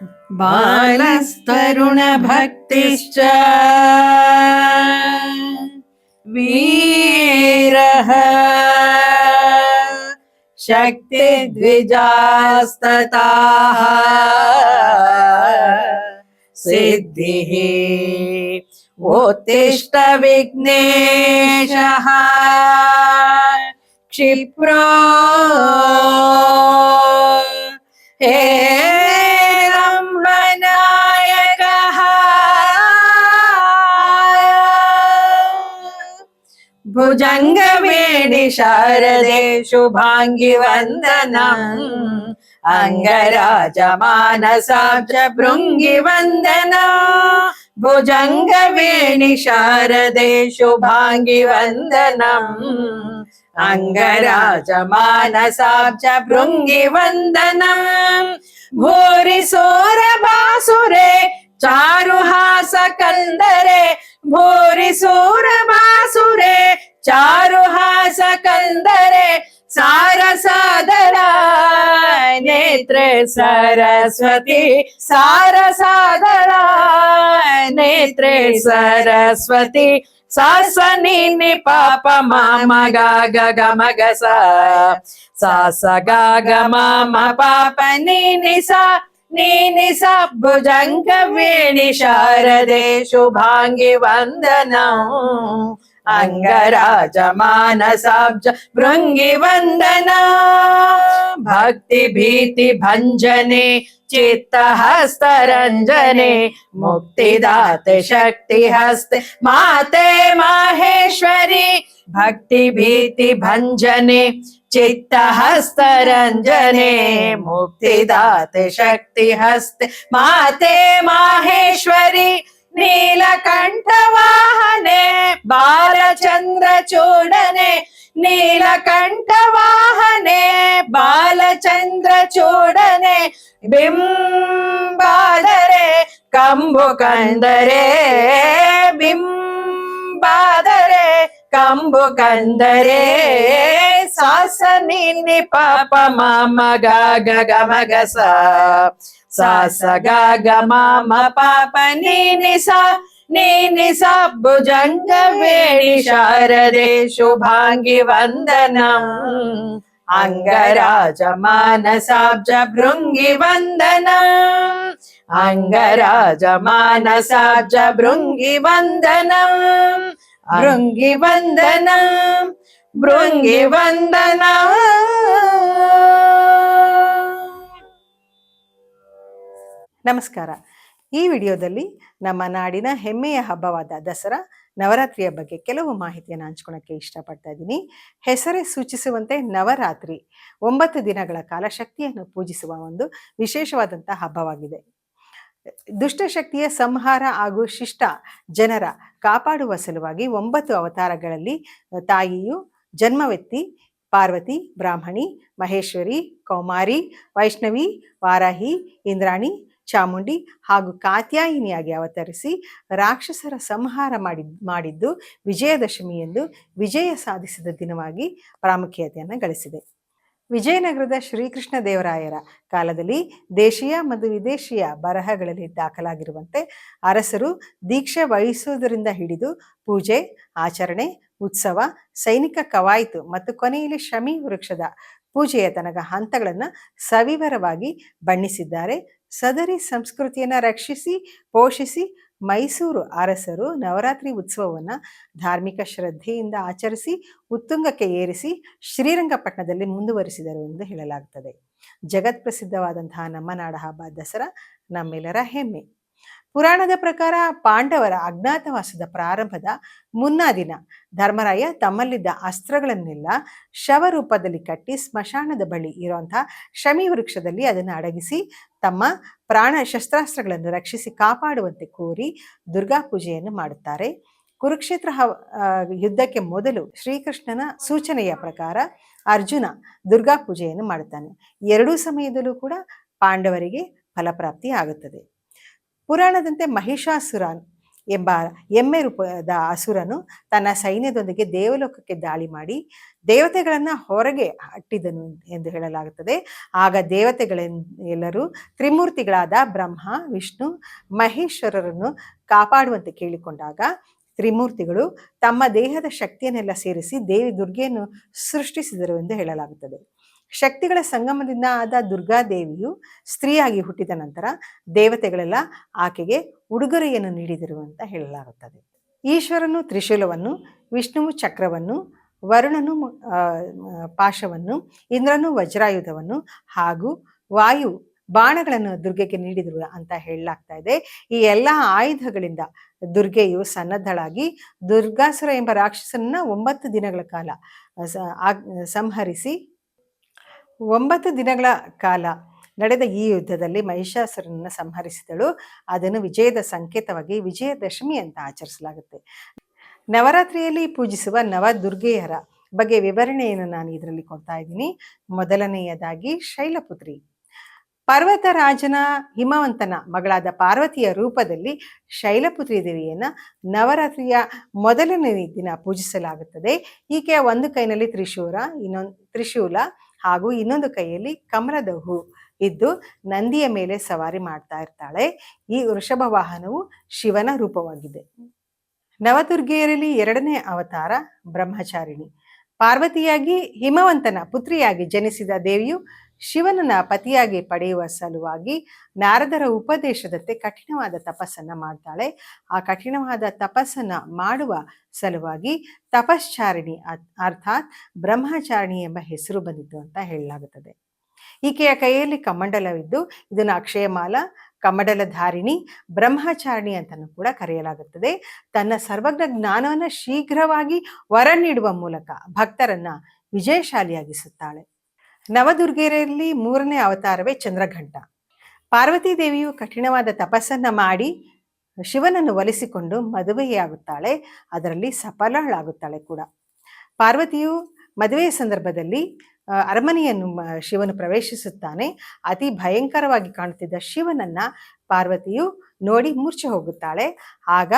बालस्तरुणभक्तिश्च वीरः शक्तिद्विजास्तताः सिद्धिः उत्तिष्ठ विघ्नेशः क्षिप्रो। हे भुजङ्गवेणि शारदे शुभाङ्गि वन्दनम् अङ्गराजमानसाब्ज भृङ्गि वन्दना भुजङ्गवेणि शारदे शुभाङ्गि वन्दनम् अङ्गराजमानसाब्ज भृङ्गि वन्दनम् भूरि सोरभासुरे चारुहास कन्दरे भूरि सूरभासुरे चारुहास कन्दरे सारसादरा नेत्रे सरस्वती सारसादरा नेत्रे सरस्वती, सासनि पाप माम गा ग ग म सा सा गा ग म म पाप नि सा, नी नि सा भुजङ्ग वेणि शारदे शुभाङ्गि वन्दनम् अंगराज मानसाब्ज भंजने चेत्तरंजने मुक्तिदात शक्ति हस्त माते माहेश्वरी भक्तिभीतिभञ्जने चित्तहस्तरञ्जने, मुक्तिदाते शक्तिहस्ते, माते माहेश्वरी नीलकंठ బాలచంద్రచూడనే నీలకంఠ వాహనే బాలచంద్రచూడనే బింబాదరే కంబుకందరే బింబాదరే కంబుకందరే సాస నిన్ని పాప మామ గగ గమగ సాస గగ మామ పాప నిని సా ನೀನಿ ಸಬ್ಬು ಜಂಗ ಬೇಡಿ ಶಾರದೆ ಶುಭಾಂಗಿ ವಂದನಂ ಅಂಗರಾಜ ಮಾನಸಾಬ್ಜ ಭೃಂಗಿ ವಂದನಂ ಅಂಗರಾಜ ಮಾನಸಾಬ್ಜ ಭೃಂಗಿ ವಂದನಂ ಭೃಂಗಿ ವಂದನಂ ಭೃಂಗಿ ವಂದನಂ ನಮಸ್ಕಾರ ಈ ವಿಡಿಯೋದಲ್ಲಿ ನಮ್ಮ ನಾಡಿನ ಹೆಮ್ಮೆಯ ಹಬ್ಬವಾದ ದಸರಾ ನವರಾತ್ರಿಯ ಬಗ್ಗೆ ಕೆಲವು ಮಾಹಿತಿಯನ್ನು ಹಂಚ್ಕೊಳಕ್ಕೆ ಇಷ್ಟಪಡ್ತಾ ಇದ್ದೀನಿ. ಹೆಸರೇ ಸೂಚಿಸುವಂತೆ ನವರಾತ್ರಿ, ಒಂಬತ್ತು ದಿನಗಳ ಕಾಲ ಶಕ್ತಿಯನ್ನು ಪೂಜಿಸುವ ಒಂದು ವಿಶೇಷವಾದಂಥ ಹಬ್ಬವಾಗಿದೆ. ದುಷ್ಟಶಕ್ತಿಯ ಸಂಹಾರ ಹಾಗೂ ಶಿಷ್ಟ ಜನರ ಕಾಪಾಡುವ ಸಲುವಾಗಿ ಒಂಬತ್ತು ಅವತಾರಗಳಲ್ಲಿ ತಾಯಿಯು ಜನ್ಮವೆತ್ತಿ, ಪಾರ್ವತಿ, ಬ್ರಾಹ್ಮಣಿ, ಮಹೇಶ್ವರಿ, ಕೌಮಾರಿ, ವೈಷ್ಣವಿ, ವಾರಾಹಿ, ಇಂದ್ರಾಣಿ ಚಾಮುಂಡಿ ಹಾಗೂ ಕಾತ್ಯಾಯಿನಿಯಾಗಿ ಅವತರಿಸಿ ರಾಕ್ಷಸರ ಸಂಹಾರ ಮಾಡಿ ಮಾಡಿದ್ದು ವಿಜಯದಶಮಿ ಎಂದು ವಿಜಯ ಸಾಧಿಸಿದ ದಿನವಾಗಿ ಪ್ರಾಮುಖ್ಯತೆಯನ್ನು ಗಳಿಸಿದೆ. ವಿಜಯನಗರದ ಶ್ರೀಕೃಷ್ಣ ದೇವರಾಯರ ಕಾಲದಲ್ಲಿ ದೇಶೀಯ ಮತ್ತು ವಿದೇಶಿಯ ಬರಹಗಳಲ್ಲಿ ದಾಖಲಾಗಿರುವಂತೆ ಅರಸರು ದೀಕ್ಷೆ ವಹಿಸುವುದರಿಂದ ಹಿಡಿದು ಪೂಜೆ, ಆಚರಣೆ, ಉತ್ಸವ, ಸೈನಿಕ ಕವಾಯಿತು ಮತ್ತು ಕೊನೆಯಲ್ಲಿ ಶಮಿ ವೃಕ್ಷದ ಪೂಜೆಯ ತನಕ ಹಂತಗಳನ್ನು ಸವಿವರವಾಗಿ ಬಣ್ಣಿಸಿದ್ದಾರೆ ಸದರಿ ಸಂಸ್ಕೃತಿಯನ್ನು ರಕ್ಷಿಸಿ, ಪೋಷಿಸಿ ಮೈಸೂರು ಅರಸರು ನವರಾತ್ರಿ ಉತ್ಸವವನ್ನು ಧಾರ್ಮಿಕ ಶ್ರದ್ಧೆಯಿಂದ ಆಚರಿಸಿ, ಉತ್ತುಂಗಕ್ಕೆ ಏರಿಸಿ ಶ್ರೀರಂಗಪಟ್ಟಣದಲ್ಲಿ ಮುಂದುವರಿಸಿದರು ಎಂದು ಹೇಳಲಾಗುತ್ತದೆ ಜಗತ್ಪ್ರಸಿದ್ಧವಾದಂತಹ ನಮ್ಮ ನಾಡ ಹಬ್ಬ ದಸರಾ ನಮ್ಮೆಲ್ಲರ ಹೆಮ್ಮೆ. ಪುರಾಣದ ಪ್ರಕಾರ ಪಾಂಡವರ ಅಜ್ಞಾತವಾಸದ ಪ್ರಾರಂಭದ ಮುನ್ನಾ ದಿನ ಧರ್ಮರಾಯ ತಮ್ಮಲ್ಲಿದ್ದ ಅಸ್ತ್ರಗಳನ್ನೆಲ್ಲ ಶವರೂಪದಲ್ಲಿ ಕಟ್ಟಿ ಸ್ಮಶಾನದ ಬಳಿ ಇರುವಂತಹ ಶಮಿ ವೃಕ್ಷದಲ್ಲಿ ಅದನ್ನು ಅಡಗಿಸಿ ತಮ್ಮ ಪ್ರಾಣ ಶಸ್ತ್ರಾಸ್ತ್ರಗಳನ್ನು ರಕ್ಷಿಸಿ ಕಾಪಾಡುವಂತೆ ಕೋರಿ ದುರ್ಗಾ ಪೂಜೆಯನ್ನು ಮಾಡುತ್ತಾರೆ. ಕುರುಕ್ಷೇತ್ರ ಯುದ್ಧಕ್ಕೆ ಮೊದಲು ಶ್ರೀಕೃಷ್ಣನ ಸೂಚನೆಯ ಪ್ರಕಾರ ಅರ್ಜುನ ದುರ್ಗಾ ಪೂಜೆಯನ್ನು ಮಾಡುತ್ತಾನೆ. ಎರಡೂ ಸಮಯದಲ್ಲೂ ಕೂಡ ಪಾಂಡವರಿಗೆ ಫಲಪ್ರಾಪ್ತಿ ಆಗುತ್ತದೆ ಪುರಾಣದಂತೆ ಮಹಿಷಾಸುರ ಎಂಬ ಎಮ್ಮೆ ರೂಪದ ಅಸುರನು ತನ್ನ ಸೈನ್ಯದೊಂದಿಗೆ ದೇವಲೋಕಕ್ಕೆ ದಾಳಿ ಮಾಡಿ ದೇವತೆಗಳನ್ನು ಹೊರಗೆ ಅಟ್ಟಿದನು ಎಂದು ಹೇಳಲಾಗುತ್ತದೆ. ಆಗ ದೇವತೆಗಳೆಲ್ಲರೂ ತ್ರಿಮೂರ್ತಿಗಳಾದ ಬ್ರಹ್ಮ, ವಿಷ್ಣು, ಮಹೇಶ್ವರರನ್ನು ಕಾಪಾಡುವಂತೆ ಕೇಳಿಕೊಂಡಾಗ ತ್ರಿಮೂರ್ತಿಗಳು ತಮ್ಮ ದೇಹದ ಶಕ್ತಿಯನ್ನೆಲ್ಲ ಸೇರಿಸಿ ದೇವಿ ದುರ್ಗೆಯನ್ನು ಸೃಷ್ಟಿಸಿದರು ಎಂದು ಹೇಳಲಾಗುತ್ತದೆ. ಶಕ್ತಿಗಳ ಸಂಗಮದಿಂದ ಆದ ದುರ್ಗಾದೇವಿಯು ಸ್ತ್ರೀಯಾಗಿ ಹುಟ್ಟಿದ ನಂತರ ದೇವತೆಗಳೆಲ್ಲ ಆಕೆಗೆ ಉಡುಗೊರೆಯನ್ನು ನೀಡಿದರು ಅಂತ ಹೇಳಲಾಗುತ್ತದೆ. ಈಶ್ವರನು ತ್ರಿಶೂಲವನ್ನು, ವಿಷ್ಣುವು ಚಕ್ರವನ್ನು, ವರುಣನು ಪಾಶವನ್ನು, ಇಂದ್ರನು ವಜ್ರಾಯುಧವನ್ನು ಹಾಗೂ ವಾಯು ಬಾಣಗಳನ್ನು ದುರ್ಗೆಗೆ ನೀಡಿದರು ಅಂತ ಹೇಳಲಾಗ್ತಾ ಇದೆ. ಈ ಎಲ್ಲ ಆಯುಧಗಳಿಂದ ದುರ್ಗೆಯು ಸನ್ನದ್ಧಳಾಗಿ ದುರ್ಗಾಸುರ ಎಂಬ ರಾಕ್ಷಸನನ್ನ ಒಂಬತ್ತು ದಿನಗಳ ಕಾಲ ಸಂಹರಿಸಿ ಒಂಬತ್ತು ದಿನಗಳ ಕಾಲ ನಡೆದ ಈ ಯುದ್ಧದಲ್ಲಿ ಮಹಿಷಾಸುರನನ್ನು ಸಂಹರಿಸಿದಳು. ಅದನ್ನು ವಿಜಯದ ಸಂಕೇತವಾಗಿ ವಿಜಯದಶಮಿ ಅಂತ ಆಚರಿಸಲಾಗುತ್ತೆ. ನವರಾತ್ರಿಯಲ್ಲಿ ಪೂಜಿಸುವ ನವ ದುರ್ಗೆಯರ ಬಗ್ಗೆ ವಿವರಣೆಯನ್ನು ನಾನು ಇದರಲ್ಲಿ ಕೊಡ್ತಾ ಇದ್ದೀನಿ. ಮೊದಲನೆಯದಾಗಿ ಶೈಲಪುತ್ರಿ. ಪರ್ವತರಾಜನ ಹಿಮವಂತನ ಮಗಳಾದ ಪಾರ್ವತಿಯ ರೂಪದಲ್ಲಿ ಶೈಲಪುತ್ರಿ ದೇವಿಯನ್ನು ನವರಾತ್ರಿಯ ಮೊದಲನೇ ದಿನ ಪೂಜಿಸಲಾಗುತ್ತದೆ. ಈಕೆಯ ಒಂದು ಕೈನಲ್ಲಿ ತ್ರಿಶೂರ ಇನ್ನೊಂದು ತ್ರಿಶೂಲ ಹಾಗೂ ಇನ್ನೊಂದು ಕೈಯಲ್ಲಿ ಕಮಲದ ಹೂ ಇದ್ದು ನಂದಿಯ ಮೇಲೆ ಸವಾರಿ ಮಾಡ್ತಾ ಇರ್ತಾಳೆ. ಈ ವೃಷಭ ವಾಹನವು ಶಿವನ ರೂಪವಾಗಿದೆ. ನವದುರ್ಗೆಯರಲ್ಲಿ ಎರಡನೇ ಅವತಾರ ಬ್ರಹ್ಮಚಾರಿಣಿ. ಪಾರ್ವತಿಯಾಗಿ ಹಿಮವಂತನ ಪುತ್ರಿಯಾಗಿ ಜನಿಸಿದ ದೇವಿಯು ಶಿವನನ್ನ ಪತಿಯಾಗಿ ಪಡೆಯುವ ಸಲುವಾಗಿ ನಾರದರ ಉಪದೇಶದಂತೆ ಕಠಿಣವಾದ ತಪಸ್ಸನ್ನ ಮಾಡ್ತಾಳೆ. ಆ ಕಠಿಣವಾದ ತಪಸ್ಸನ್ನ ಮಾಡುವ ಸಲುವಾಗಿ ತಪಶ್ಚಾರಿಣಿ ಅರ್- ಅರ್ಥಾತ್ ಬ್ರಹ್ಮಚಾರಿಣಿ ಎಂಬ ಹೆಸರು ಬಂದಿತ್ತು ಅಂತ ಹೇಳಲಾಗುತ್ತದೆ. ಈಕೆಯ ಕೈಯಲ್ಲಿ ಕಮಂಡಲವಿದ್ದು ಇದನ್ನು ಅಕ್ಷಯಮಾಲ ಕಮಂಡಲಧಾರಿಣಿ ಬ್ರಹ್ಮಚಾರಿಣಿ ಅಂತಲೂ ಕೂಡ ಕರೆಯಲಾಗುತ್ತದೆ. ತನ್ನ ಸರ್ವಜ್ಞ ಜ್ಞಾನವನ್ನು ಶೀಘ್ರವಾಗಿ ವರ ನೀಡುವ ಮೂಲಕ ಭಕ್ತರನ್ನ ವಿಜಯಶಾಲಿಯಾಗಿಸುತ್ತಾಳೆ. ನವದುರ್ಗೆಯರಲ್ಲಿ ಮೂರನೇ ಅವತಾರವೇ ಚಂದ್ರಘಂಟ. ಪಾರ್ವತಿ ದೇವಿಯು ಕಠಿಣವಾದ ತಪಸ್ಸನ್ನ ಮಾಡಿ ಶಿವನನ್ನು ಒಲಿಸಿಕೊಂಡು ಮದುವೆಯಾಗುತ್ತಾಳೆ. ಅದರಲ್ಲಿ ಸಫಲಳಾಗುತ್ತಾಳೆ ಕೂಡ. ಪಾರ್ವತಿಯು ಮದುವೆಯ ಸಂದರ್ಭದಲ್ಲಿ ಅರಮನೆಯನ್ನು ಶಿವನು ಪ್ರವೇಶಿಸುತ್ತಾನೆ. ಅತಿ ಭಯಂಕರವಾಗಿ ಕಾಣುತ್ತಿದ್ದ ಶಿವನನ್ನ ಪಾರ್ವತಿಯು ನೋಡಿ ಮೂರ್ಛೆ ಹೋಗುತ್ತಾಳೆ. ಆಗ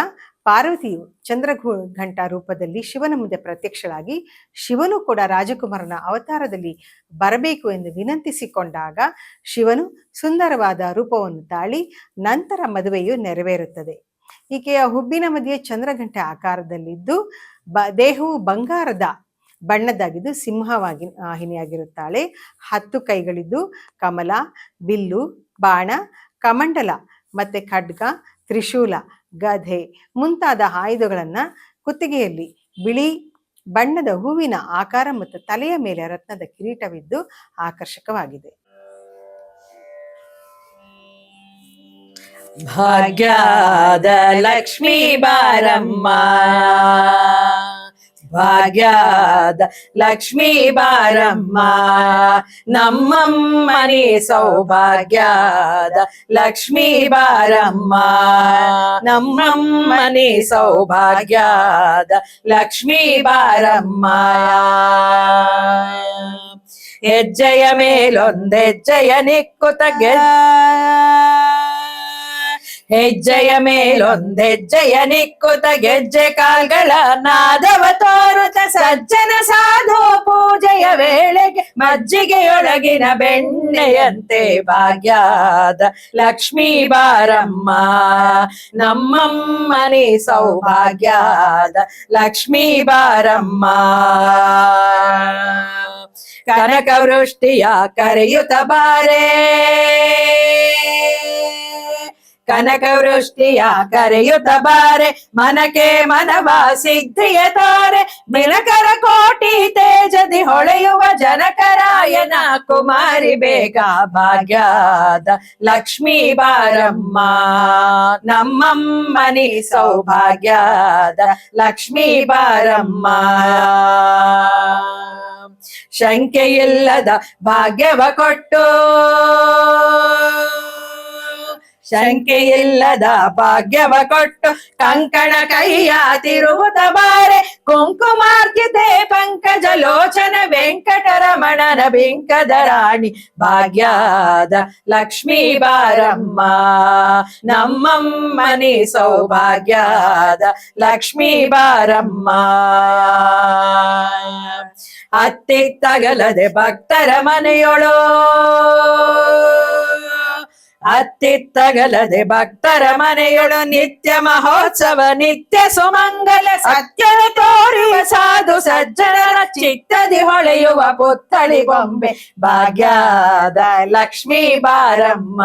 ಪಾರ್ವತಿಯು ಚಂದ್ರಘೂ ಘಂಟಾ ರೂಪದಲ್ಲಿ ಶಿವನ ಮುಂದೆ ಪ್ರತ್ಯಕ್ಷಳಾಗಿ ಶಿವನು ಕೂಡ ರಾಜಕುಮಾರನ ಅವತಾರದಲ್ಲಿ ಬರಬೇಕು ಎಂದು ವಿನಂತಿಸಿಕೊಂಡಾಗ ಶಿವನು ಸುಂದರವಾದ ರೂಪವನ್ನು ತಾಳಿ ನಂತರ ಮದುವೆಯು ನೆರವೇರುತ್ತದೆ. ಈಕೆಯ ಹುಬ್ಬಿನ ಮಧ್ಯೆ ಚಂದ್ರಘಂಟೆ ಆಕಾರದಲ್ಲಿದ್ದು, ಬ, ದೇಹವು ಬಂಗಾರದ ಬಣ್ಣದ್ದಾಗಿದ್ದು ಸಿಂಹವಾಗಿ ವಾಹಿನಿಯಾಗಿರುತ್ತಾಳೆ ಹತ್ತು ಕೈಗಳಿದ್ದು ಕಮಲ, ಬಿಲ್ಲು, ಬಾಣ ಕಮಂಡಲ, ಮತ್ತೆ ಖಡ್ಗ, ತ್ರಿಶೂಲ, ಗಧೆ ಮುಂತಾದ ಆಯುಧಗಳನ್ನ ಕುತ್ತಿಗೆಯಲ್ಲಿ ಬಿಳಿ ಬಣ್ಣದ ಹೂವಿನ ಆಕಾರ ಮತ್ತು ತಲೆಯ ಮೇಲೆ ರತ್ನದ ಕಿರೀಟವಿದ್ದು ಆಕರ್ಷಕವಾಗಿದೆ. ಭಾಗ್ಯದ ಲಕ್ಷ್ಮೀ ಬಾರಮ್ಮ. ಭಾಗ್ಯದ ಲಕ್ಷ್ಮೀ ಬಾರಮ್ಮ ನಮ್ಮಮ್ಮನಿ ಸೌಭಾಗ್ಯದ ಲಕ್ಷ್ಮೀ ಬಾರಮ್ಮ ನಮ್ಮಮ್ಮನಿ ಸೌಭಾಗ್ಯದ ಲಕ್ಷ್ಮೀ ಬಾರಮ್ಮ ಹೆಜ್ಜೆಯ ಮೇಲೊಂದೆಜ್ಜೆಯ ನಿಕ್ಕುತ ಗೆ ಹೆಜ್ಜೆಯ ಮೇಲೊಂದೆಜ್ಜೆಯ ನಿಕ್ಕುತ ಗೆಜ್ಜೆ ಕಾಲ್ಗಳ ನಾದವ ತೋರುತ ಸಜ್ಜನ ಸಾಧು ಪೂಜೆಯ ವೇಳೆಗೆ ಮಜ್ಜಿಗೆಯೊಳಗಿನ ಬೆಣ್ಣೆಯಂತೆ ಭಾಗ್ಯದ ಲಕ್ಷ್ಮೀ ಬಾರಮ್ಮ. ನಮ್ಮಮ್ಮನಿ ಸೌಭಾಗ್ಯದ ಲಕ್ಷ್ಮೀ ಬಾರಮ್ಮ. ಕನಕ ವೃಷ್ಟಿಯ ಕರೆಯುತ್ತ ಬಾರೇ. ಕನಕ ವೃಷ್ಟಿಯ ಕರೆಯುತ್ತ ಬಾರೆ, ಮನಕೆ ಮನವ ಸಿದ್ಧಿಯ ತಾರೆ. ಮಿಣಕರ ಕೋಟಿ ತೇಜದಿ ಹೊಳೆಯುವ ಜನಕರಾಯನ ಕುಮಾರಿ ಬೇಗ ಭಾಗ್ಯದ ಲಕ್ಷ್ಮೀ ಬಾರಮ್ಮ. ನಮ್ಮಮ್ಮನಿ ಸೌಭಾಗ್ಯದ ಲಕ್ಷ್ಮೀ ಬಾರಮ್ಮ. ಶಂಕೆಯಿಲ್ಲದ ಭಾಗ್ಯವ ಕೊಟ್ಟು. ಶಂಕೆಯಿಲ್ಲದ ಭಾಗ್ಯವ ಕೊಟ್ಟು ಕಂಕಣ ಕೈಯ ತಿರುವುತ ಬಾರೆ. ಕುಂಕುಮಾರ್ಜಿತೆ ಪಂಕಜ ಲೋಚನ ವೆಂಕಟರಮಣನ ವೆಂಕದ ರಾಣಿ. ಭಾಗ್ಯದ ಲಕ್ಷ್ಮೀ ಬಾರಮ್ಮ, ನಮ್ಮಮ್ಮನಿ ಸೌಭಾಗ್ಯದ ಲಕ್ಷ್ಮೀ ಬಾರಮ್ಮ. ಅತ್ತಿ ತಗಲದೆ ಭಕ್ತರ ಮನೆಯೊಳೋ ಅತ್ತಿತ್ತಗಲದೆ ಭಕ್ತರ ಮನೆಯೊಳು ನಿತ್ಯ ಮಹೋತ್ಸವ, ನಿತ್ಯ ಸುಮಂಗಲ ಸತ್ಯ ತೋರಿಯ ಸಾಧು ಸಜ್ಜನರ ಚಿತ್ತದಿ ಹೊಳೆಯುವ ಪುತ್ತಳಿ ಬೊಂಬೆ ಭಾಗ್ಯದ ಲಕ್ಷ್ಮೀ ಬಾರಮ್ಮ,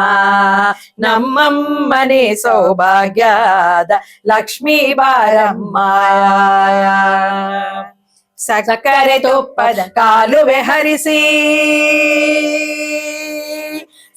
ನಮ್ಮಮ್ಮನೆ ಸೌಭಾಗ್ಯದ ಲಕ್ಷ್ಮೀ ಬಾರಮ್ಮ. ಸಕ್ಕರೆ ತುಪ್ಪದ ಕಾಲುವೆ ಹರಿಸಿ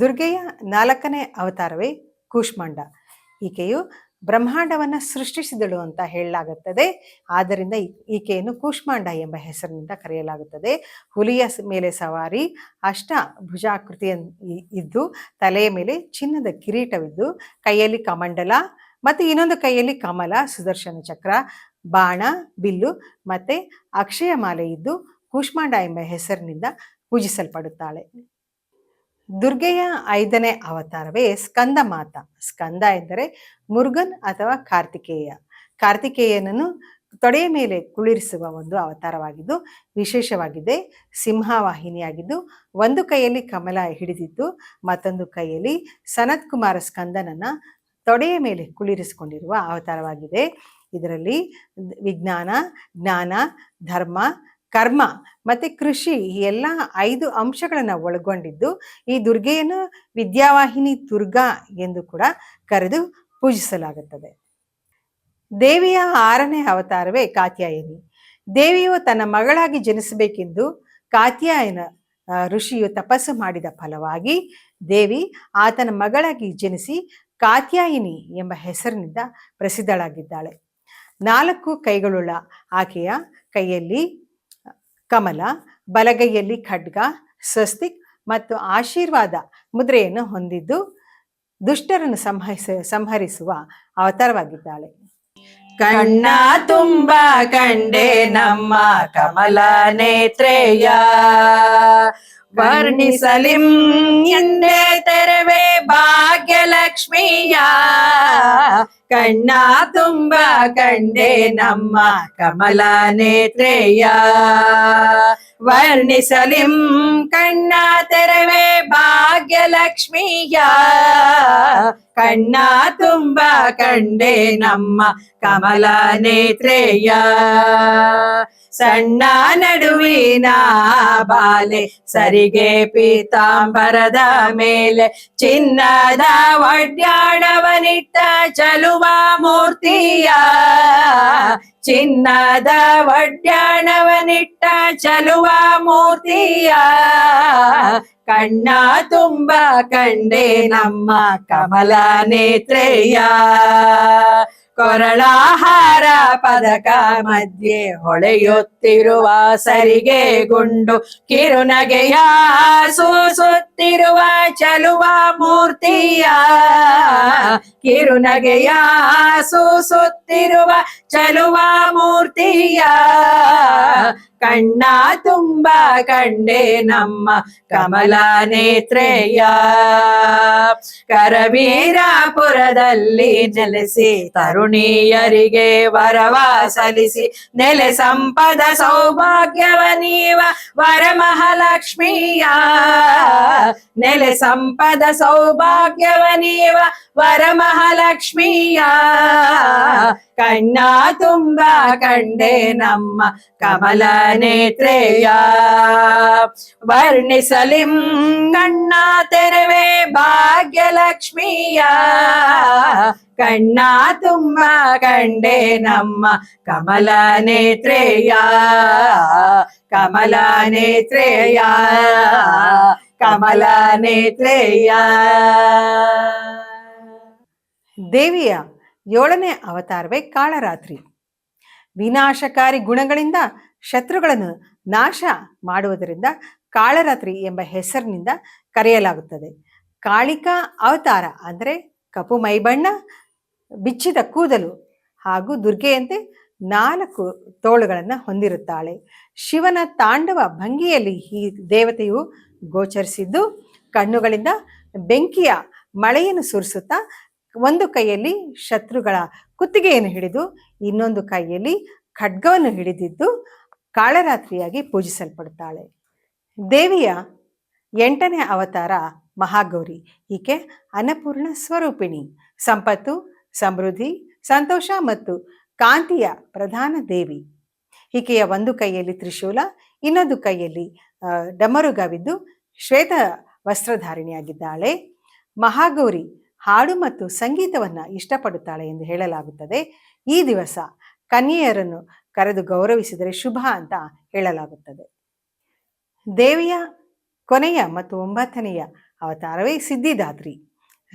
ದುರ್ಗೆಯ ನಾಲ್ಕನೇ ಅವತಾರವೇ ಕೂಷ್ಮಾಂಡ. ಈಕೆಯು ಬ್ರಹ್ಮಾಂಡವನ್ನ ಸೃಷ್ಟಿಸಿದಳು ಅಂತ ಹೇಳಲಾಗುತ್ತದೆ. ಆದ್ದರಿಂದ ಈಕೆಯನ್ನು ಕೂಷ್ಮಾಂಡ ಎಂಬ ಹೆಸರಿನಿಂದ ಕರೆಯಲಾಗುತ್ತದೆ. ಹುಲಿಯ ಮೇಲೆ ಸವಾರಿ, ಅಷ್ಟ ಭುಜಾಕೃತಿಯ ಇದ್ದು, ತಲೆಯ ಮೇಲೆ ಚಿನ್ನದ ಕಿರೀಟವಿದ್ದು, ಕೈಯಲ್ಲಿ ಕಮಂಡಲ ಮತ್ತು ಇನ್ನೊಂದು ಕೈಯಲ್ಲಿ ಕಮಲ, ಸುದರ್ಶನ ಚಕ್ರ, ಬಾಣ, ಬಿಲ್ಲು ಮತ್ತು ಅಕ್ಷಯ ಮಾಲೆ ಇದ್ದು, ಕೂಷ್ಮಾಂಡ ಎಂಬ ಹೆಸರಿನಿಂದ ಪೂಜಿಸಲ್ಪಡುತ್ತಾಳೆ. ದುರ್ಗೆಯ ಐದನೇ ಅವತಾರವೇ ಸ್ಕಂದ ಮಾತ ಸ್ಕಂದ ಎಂದರೆ ಮುರುಗನ್ ಅಥವಾ ಕಾರ್ತಿಕೇಯ. ಕಾರ್ತಿಕೇಯನನ್ನು ತೊಡೆಯ ಮೇಲೆ ಕುಳಿರಿಸುವ ಒಂದು ಅವತಾರವಾಗಿದ್ದು, ವಿಶೇಷವಾಗಿದೆ, ಸಿಂಹವಾಹಿನಿಯಾಗಿದ್ದು, ಒಂದು ಕೈಯಲ್ಲಿ ಕಮಲ ಹಿಡಿದಿದ್ದು, ಮತ್ತೊಂದು ಕೈಯಲ್ಲಿ ಸನತ್ ಕುಮಾರ ಸ್ಕಂದನನ್ನ ತೊಡೆಯ ಮೇಲೆ ಕುಳಿರಿಸಿಕೊಂಡಿರುವ ಅವತಾರವಾಗಿದೆ. ಇದರಲ್ಲಿ ವಿಜ್ಞಾನ, ಜ್ಞಾನ, ಧರ್ಮ ಕರ್ಮ ಮತ್ತೆ ಕೃಷಿ ಎಲ್ಲ ಐದು ಅಂಶಗಳನ್ನ ಒಳಗೊಂಡಿದ್ದು ಈ ದುರ್ಗೆಯನ್ನು ವಿದ್ಯಾವಾಹಿನಿ ದುರ್ಗಾ ಎಂದು ಕೂಡ ಕರೆದು ಪೂಜಿಸಲಾಗುತ್ತದೆ. ದೇವಿಯ ಆರನೇ ಅವತಾರವೇ ಕಾತ್ಯಾಯಿನಿ. ದೇವಿಯು ತನ್ನ ಮಗಳಾಗಿ ಜನಿಸಬೇಕೆಂದು ಕಾತ್ಯಾಯನ ಋಷಿಯು ತಪಸ್ಸು ಮಾಡಿದ ಫಲವಾಗಿ ದೇವಿ ಆತನ ಮಗಳಾಗಿ ಜನಿಸಿ ಕಾತ್ಯಾಯಿನಿ ಎಂಬ ಹೆಸರಿನಿಂದ ಪ್ರಸಿದ್ಧಳಾಗಿದ್ದಾಳೆ. ನಾಲ್ಕು ಕೈಗಳುಳ್ಳ ಆಕೆಯ ಕೈಯಲ್ಲಿ ಕಮಲ, ಬಲಗೈಯಲ್ಲಿ ಖಡ್ಗ, ಸ್ವಸ್ತಿಕ್ ಮತ್ತು ಆಶೀರ್ವಾದ ಮುದ್ರೆಯನ್ನು ಹೊಂದಿದ್ದು ದುಷ್ಟರನ್ನು ಸಂಹರಿಸ, ಸಂಹರಿಸುವ ಅವತಾರವಾಗಿದ್ದಾಳೆ. ಕಣ್ಣ ತುಂಬ ಕಂಡೆ ನಮ್ಮ ಕಮಲ ನೇತ್ರೇಯ. ವರ್ಣಿಸಲಿಂ ಎಂದೇ ತೆರವೆ ಭಾಗ್ಯಲಕ್ಷ್ಮಿಯ ಕಣ್ಣ ತುಂಬ ಕಂಡೆ ನಮ್ಮ ಕಮಲ ನೇತ್ರೇಯ ವರ್ಣಿಸಲಿಂ ಕಣ್ಣ ತೆರವೆ ಭಾಗ್ಯಲಕ್ಷ್ಮಿಯ ಕಣ್ಣ ತುಂಬ ಕಂಡೆ ನಮ್ಮ ಕಮಲ ನೇತ್ರೇಯ ಸಣ್ಣ ನಡುವಿನ ಬಾಲೆ, ಸರಿಗೆ ಪೀತಾಂಬರದ ಮೇಲೆ. ಚಿನ್ನದ ಒಡ್ಯಾಣವನಿಟ್ಟ ಚಲುವ ಮೂರ್ತಿಯ, ಚಿನ್ನದ ಒಡ್ಯಾಣವನಿಟ್ಟ ಚಲುವ ಮೂರ್ತಿಯ. ಕಣ್ಣ ತುಂಬ ಕಂಡೆ ನಮ್ಮ ಕಮಲ ನೇತ್ರೇಯ. ಕೊರಳಾಹಾರ ಪದಕ ಮಧ್ಯೆ ಹೊಳೆಯುತ್ತಿರುವ ಸರಿಗೆ ಗುಂಡು ಕಿರುನಗೆಯ ಸೂಸುತ್ತಿರುವ ಚಲುವ ಮೂರ್ತಿಯ ಕಿರುನಗೆಯ ಸೂಸುತ್ತಿರುವ ಚಲುವ ಮೂರ್ತಿಯ ಕಣ್ಣ ತುಂಬ ಕಂಡೆ ನಮ್ಮ ಕಮಲ ನೇತ್ರೇಯ. ಕರವೀರಾಪುರದಲ್ಲಿ ನೆಲೆಸಿ ತರುಣಿಯರಿಗೆ ವರವ ಸಲಿಸಿ ನೆಲೆ ಸಂಪದ ಸೌಭಾಗ್ಯವ ನೀವ ವರಮಹಾಲಕ್ಷ್ಮಿಯ. ನೆಲೆ ಸಂಪದ ಸೌಭಾಗ್ಯವ ನೀವ ವರಮಹಾಲಕ್ಷ್ಮಿಯ. ಕಣ್ಣ ತುಂಬ ಕಂಡೆ ನಮ್ಮ ಕಮಲ ನೇತ್ರೆಯ ವರ್ಣಿಸಲಿಂ ಕಣ್ಣ ತೆರವೆ ಭಾಗ್ಯಲಕ್ಷ್ಮಿಯ ಕಣ್ಣ ತುಂಬ ಕಂಡೆ ನಮ್ಮ ಕಮಲ ನೇತ್ರೆಯ ಕಮಲ ನೇತ್ರೆಯ ಕಮಲ ನೇತ್ರೆಯ ದೇವಿಯ ಏಳನೇ ಅವತಾರವೇ ಕಾಳರಾತ್ರಿ. ವಿನಾಶಕಾರಿ ಗುಣಗಳಿಂದ ಶತ್ರುಗಳನ್ನು ನಾಶ ಮಾಡುವುದರಿಂದ ಕಾಳರಾತ್ರಿ ಎಂಬ ಹೆಸರಿನಿಂದ ಕರೆಯಲಾಗುತ್ತದೆ. ಕಾಳಿಕಾ ಅವತಾರ ಅಂದರೆ ಕಪು ಮೈಬಣ್ಣ, ಬಿಚ್ಚಿದ ಕೂದಲು ಹಾಗೂ ದುರ್ಗೆಯಂತೆ ನಾಲ್ಕು ತೋಳುಗಳನ್ನು ಹೊಂದಿರುತ್ತಾಳೆ. ಶಿವನ ತಾಂಡವ ಭಂಗಿಯಲ್ಲಿ ಈ ದೇವತೆಯು ಗೋಚರಿಸಿದ್ದು, ಕಣ್ಣುಗಳಿಂದ ಬೆಂಕಿಯ ಮಳೆಯನ್ನು ಸುರಿಸುತ್ತಾ ಒಂದು ಕೈಯಲ್ಲಿ ಶತ್ರುಗಳ ಕುತ್ತಿಗೆಯನ್ನು ಹಿಡಿದು, ಇನ್ನೊಂದು ಕೈಯಲ್ಲಿ ಖಡ್ಗವನ್ನು ಹಿಡಿದಿದ್ದು ಕಾಳರಾತ್ರಿಯಾಗಿ ಪೂಜಿಸಲ್ಪಡುತ್ತಾಳೆ. ದೇವಿಯ ಎಂಟನೇ ಅವತಾರ ಮಹಾಗೌರಿ. ಈಕೆ ಅನ್ನಪೂರ್ಣ ಸ್ವರೂಪಿಣಿ. ಸಂಪತ್ತು, ಸಮೃದ್ಧಿ, ಸಂತೋಷ ಮತ್ತು ಕಾಂತಿಯ ಪ್ರಧಾನ ದೇವಿ. ಈಕೆಯ ಒಂದು ಕೈಯಲ್ಲಿ ತ್ರಿಶೂಲ, ಇನ್ನೊಂದು ಕೈಯಲ್ಲಿ ಡಮರುಗವಿದ್ದು ಶ್ವೇತ ವಸ್ತ್ರಧಾರಿಣಿಯಾಗಿದ್ದಾಳೆ ಮಹಾಗೌರಿ ಹಾಡು ಮತ್ತು ಸಂಗೀತವನ್ನು ಇಷ್ಟಪಡುತ್ತಾಳೆ ಎಂದು ಹೇಳಲಾಗುತ್ತದೆ. ಈ ದಿವಸ ಕನ್ಯೆಯರನ್ನು ಕರೆದು ಗೌರವಿಸಿದರೆ ಶುಭ ಅಂತ ಹೇಳಲಾಗುತ್ತದೆ. ದೇವಿಯ ಕೊನೆಯ ಮತ್ತು ಒಂಬತ್ತನೆಯ ಅವತಾರವೇ ಸಿದ್ಧಿದಾತ್ರಿ.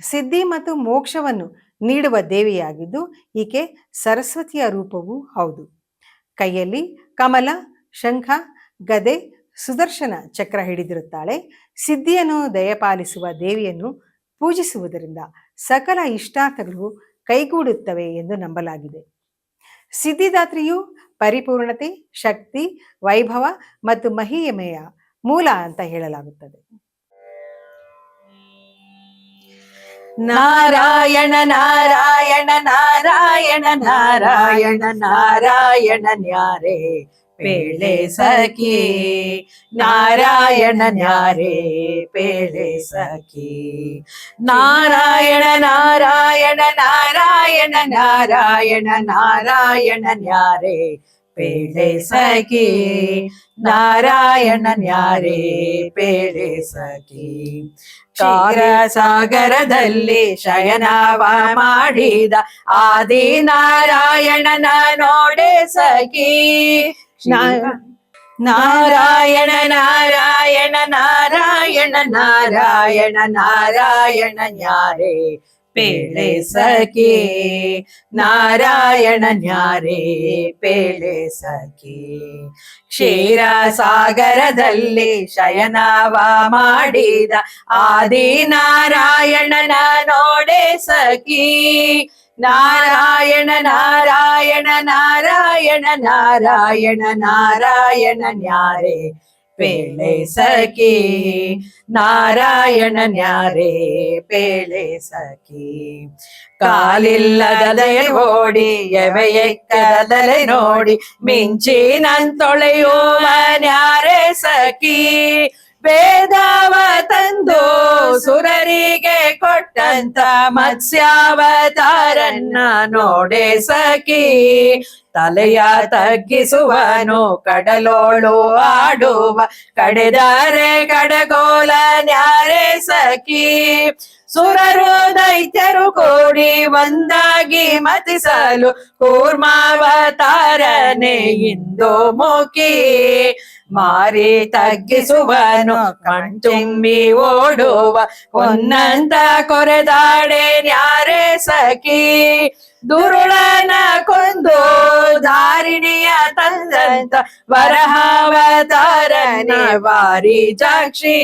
ಸಿದ್ಧಿ ಮತ್ತು ಮೋಕ್ಷವನ್ನು ನೀಡುವ ದೇವಿಯಾಗಿದ್ದು ಈಕೆ ಸರಸ್ವತಿಯ ರೂಪವೂ ಹೌದು. ಕೈಯಲ್ಲಿ ಕಮಲ, ಶಂಖ, ಗದೆ, ಸುದರ್ಶನ ಚಕ್ರ ಹಿಡಿದಿರುತ್ತಾಳೆ. ಸಿದ್ಧಿಯನ್ನು ದಯಪಾಲಿಸುವ ದೇವಿಯನ್ನು ಪೂಜಿಸುವುದರಿಂದ ಸಕಲ ಇಷ್ಟಾರ್ಥಗಳು ಕೈಗೂಡುತ್ತವೆ ಎಂದು ನಂಬಲಾಗಿದೆ. ಸಿದ್ಧಿದಾತ್ರಿಯು ಪರಿಪೂರ್ಣತೆ, ಶಕ್ತಿ, ವೈಭವ ಮತ್ತು ಮಹಿಮೆಯ ಮೂಲ ಅಂತ ಹೇಳಲಾಗುತ್ತದೆ. ನಾರಾಯಣ ನಾರಾಯಣ ನಾರಾಯಣ ನಾರಾಯಣ ನಾರಾಯಣ, ನ್ಯಾರೆ. ಪೇಳೆ ಸಖಿ ನಾರಾಯಣ ನ್ಯಾರೆ ಪೇಳೆ ಸಖಿ ನಾರಾಯಣ ನಾರಾಯಣ ನಾರಾಯಣ ನಾರಾಯಣ ನಾರಾಯಣ ನ್ಯಾರೆ ಪೇಳೆ ಸಖಿ ನಾರಾಯಣ ನ್ಯಾರೆ ಪೇಳೆ ಸಖಿ ಕ್ಷೀರ ಸಾಗರದಲ್ಲಿ ಶಯನವ ಮಾಡಿದ ಆದಿ ನಾರಾಯಣನ ನೋಡೆ ಸಖಿ ನಾ- ನಾರಾಯಣ ನಾರಾಯಣ ನಾರಾಯಣ ನಾರಾಯಣ ನಾರಾಯಣ ನ್ಯಾರೆ, ಪೇಳೆ ಸಖಿ. ನಾರಾಯಣ ನ್ಯಾರೆ, ಪೇಳೆ ಸಖಿ. ಕ್ಷೀರ ಸಾಗರದಲ್ಲಿ ಶಯನವ ಮಾಡಿದ ಆದಿ ನಾರಾಯಣನ ನೋಡೆ ಸಖಿ. ನಾರಾಯಣ ನಾರಾಯಣ ನಾರಾಯಣ ನಾರಾಯಣ ನಾರಾಯಣ ನ್ಯಾರೆ ಪೇಳೆ ಸಖಿ ನಾರಾಯಣ ನ್ಯಾರೆ ಪೇಳೆ ಸಖಿ ಕಾಲಿಲ್ಲದಲೆ ಓಡಿ ಎವೆಯೆಕ್ಕದಲೆ ನೋಡಿ ಮಿಂಚಿನಂತೊಳೆಯುವ ನ್ಯಾರೆ ಸಖಿ ವೇದಾವ ತಂದು ಸುರರಿಗೆ ಕೊಟ್ಟಂತ ಮತ್ಸ್ಯಾವತಾರನ್ನ ನೋಡೆ ಸಖಿ. ತಲೆಯ ತಗ್ಗಿಸುವನು ಕಡಲೋಳು ಆಡುವ ಕಡೆದಾರೆ ಕಡಗೋಲ ನ್ಯಾರೆ ಸಖಿ. ಸುರರು ದೈತ್ಯರು ಕೋಡಿ ಒಂದಾಗಿ ಮತಿಸಲು ಕೂರ್ಮಾವತಾರನೆ ಇಂದು ಮುಖಿ ಮಾರಿ ತಗ್ಗಿಸುವನು, ಕಣ್ತುಂಬಿ ಓಡುವ ಒಂದಂತ ಕೊರೆದಾಡೆ ಯಾರೇ ಸಖಿ. ದುರುಳನ ಕೊಂದು ಧಾರಿಣಿಯ ತಂದಂತ ವರಹಾವತಾರನೆ ವಾರಿ ಜಾಕ್ಷಿ.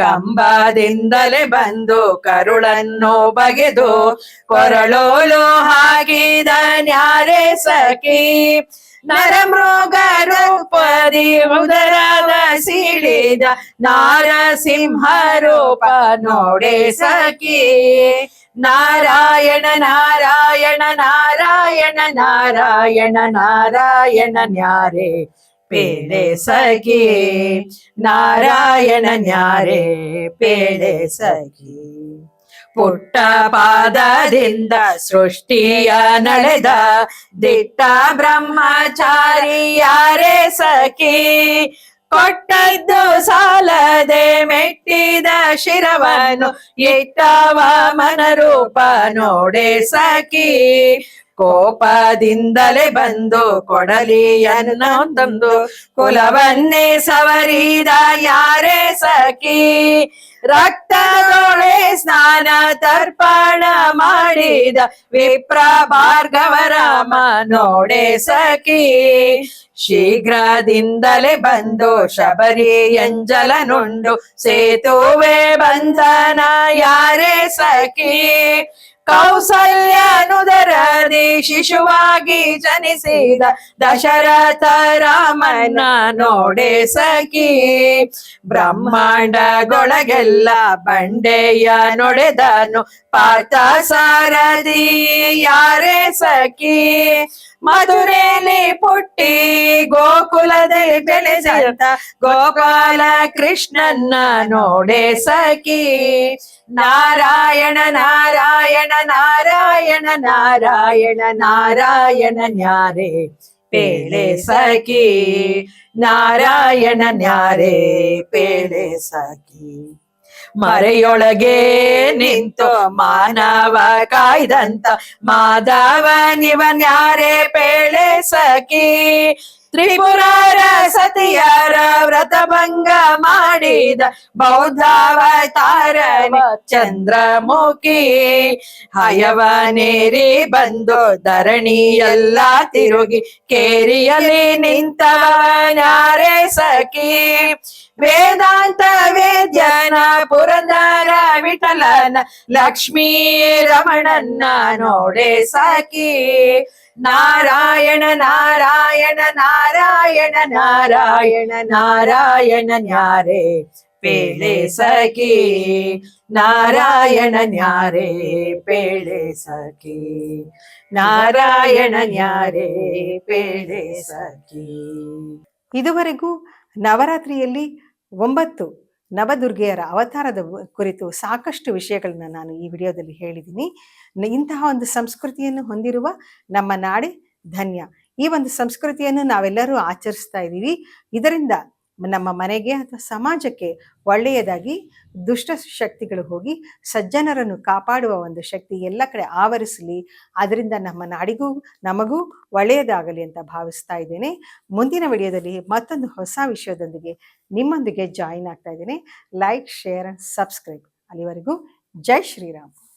ಕಂಬದಿಂದಲೇ ಬಂದು ಕರುಳನ್ನು ಬಗೆದು ಕೊರಳೋಲು ಹಾಕಿದ ನ್ಯಾರೆ ಸಖಿ. ನರಮೃಗ ರೂಪದಿ ಉದರದ ಸಿಳಿದ ನಾರಸಿಂಹ ರೂಪ ನೋಡೆ ಸಖಿ. ನಾರಾಯಣ ನಾರಾಯಣ ನಾರಾಯಣ ನಾರಾಯಣ ನಾರಾಯಣ ನ್ಯಾರೆ ಪೇಳೆ ಸಖಿ ನಾರಾಯಣ ನ್ಯಾರೆ ಪೇಡೆ ಸಖಿ ಪುಟ್ಟ ಪಾದದಿಂದ ಸೃಷ್ಟಿಯ ನಡೆದ, ದಿಟ್ಟ ಬ್ರಹ್ಮಚಾರಿ ಯಾರೇ ಸಖಿ? ಕೊಟ್ಟದ್ದು ಸಾಲದೆ ಮೆಟ್ಟಿದ ಶಿರವನು ಇಟ್ಟವ ಮನರೂಪ ನೋಡೆ ಸಖಿ. ಕೋಪದಿಂದಲೇ ಬಂದು ಕೊಡಲಿಯನ್ನು ತಂದು ಕುಲವನ್ನೇ ಸವರಿದ ಯಾರೇ ಸಖಿ? ರಕ್ತದೊಳೆ ಸ್ನಾನ ತರ್ಪಣ ಮಾಡಿದ ವಿಪ್ರ ಭಾರ್ಗವರಾಮ ನೋಡೆ ಸಖಿ? ಶೀಘ್ರದಿಂದಲೇ ಬಂದು ಶಬರಿ ಎಂಜಲನುಂಡು ಸೇತುವೆ ಬಂಧನ ಯಾರೇ ಸಖಿ? ಕೌಸಲ್ಯನುದರದಿ ಶಿಶುವಾಗಿ ಜನಿಸಿದ ದಶರಥ ರಾಮನ ನೋಡೆ ಸಖಿ. ಬ್ರಹ್ಮಾಂಡಗೊಳಗೆಲ್ಲ ಬಂಡೆಯ ನೊಡೆದನು ಪಾತ ಸಾರದಿ ಯಾರೇ ಸಖಿ? ಮಧುರೇಲಿ ಪುಟ್ಟಿ ಗೋಕುಲದೆ ಬೆಳೆದಂತ ಗೋಪಾಲ ಕೃಷ್ಣನ್ನ ನೋಡೆ ಸಖಿ. ನಾರಾಯಣ ನಾರಾಯಣ ನಾರಾಯಣ ನಾರಾಯಣ ನಾರಾಯಣ ನ್ಯಾರೆ ಪೇಳೆ ಸಖಿ ನಾರಾಯಣ ನ್ಯಾರೆ ಪೇಳೆ ಸಖಿ ಮರೆಯೊಳಗೆ ನಿಂತು ಮಾನವ ಕಾಯ್ದಂತ ಮಾಧವ ನಿವನ್ಯಾರೆ ಪೇಳೆ ಸಖಿ ತ್ರಿಪುರಾರ ಸತಿಯರ ವ್ರತಭಂಗ ಮಾಡಿದ ಬೌದ್ಧಾವತಾರನ ಚಂದ್ರಮುಖಿ ಹಯವನೇರಿ ಬಂದು ಧರಣಿ ಎಲ್ಲ ತಿರುಗಿ ಕೇರಿಯಲ್ಲಿ ನಿಂತವನಾರೆ ಸಖಿ. ವೇದಾಂತ ವೇದ್ಯನ ಪುರಂದರ ವಿಠಲನ ಲಕ್ಷ್ಮೀ ರಮಣನ್ನ ನೋಡೇ ಸಖಿ. ನಾರಾಯಣ ನಾರಾಯಣ ನಾರಾಯಣ ನಾರಾಯಣ ನಾರಾಯಣ ನ್ಯಾರೆ. ಪೇಳೆ ಸಖಿ, ನಾರಾಯಣ ನ್ಯಾರೆ, ಪೇಳೆ ಸಖಿ, ನಾರಾಯಣ ನ್ಯಾರೆ, ಪೇಳೆ ಸಖಿ. ಇದುವರೆಗೂ ನವರಾತ್ರಿಯಲ್ಲಿ ಒಂಬತ್ತು ನವದುರ್ಗೆಯರ ಅವತಾರದ ಕುರಿತು ಸಾಕಷ್ಟು ವಿಷಯಗಳನ್ನ ನಾನು ಈ ವಿಡಿಯೋದಲ್ಲಿ ಹೇಳಿದ್ದೀನಿ. ಇಂತಹ ಒಂದು ಸಂಸ್ಕೃತಿಯನ್ನು ಹೊಂದಿರುವ ನಮ್ಮ ನಾಡಿ ಧನ್ಯ. ಈ ಒಂದು ಸಂಸ್ಕೃತಿಯನ್ನು ನಾವೆಲ್ಲರೂ ಆಚರಿಸ್ತಾ ಇದ್ದೀವಿ. ಇದರಿಂದ ನಮ್ಮ ಮನೆಗೆ ಅಥವಾ ಸಮಾಜಕ್ಕೆ ಒಳ್ಳೆಯದಾಗಿ ದುಷ್ಟ ಶಕ್ತಿಗಳು ಹೋಗಿ ಸಜ್ಜನರನ್ನು ಕಾಪಾಡುವ ಒಂದು ಶಕ್ತಿ ಎಲ್ಲ ಕಡೆ ಆವರಿಸಲಿ. ಅದರಿಂದ ನಮ್ಮ ನಾಡಿಗೂ ನಮಗೂ ಒಳ್ಳೆಯದಾಗಲಿ ಅಂತ ಭಾವಿಸ್ತಾ ಇದ್ದೇನೆ. ಮುಂದಿನ ವಿಡಿಯೋದಲ್ಲಿ ಮತ್ತೊಂದು ಹೊಸ ವಿಷಯದೊಂದಿಗೆ ನಿಮ್ಮೊಂದಿಗೆ ಜಾಯಿನ್ ಆಗ್ತಾ ಇದ್ದೇನೆ. ಲೈಕ್ ಶೇರ್ ಅಂಡ್ ಸಬ್ಸ್ಕ್ರೈಬ್ ಅಲ್ಲಿವರೆಗೂ ಜೈ ಶ್ರೀರಾಮ್.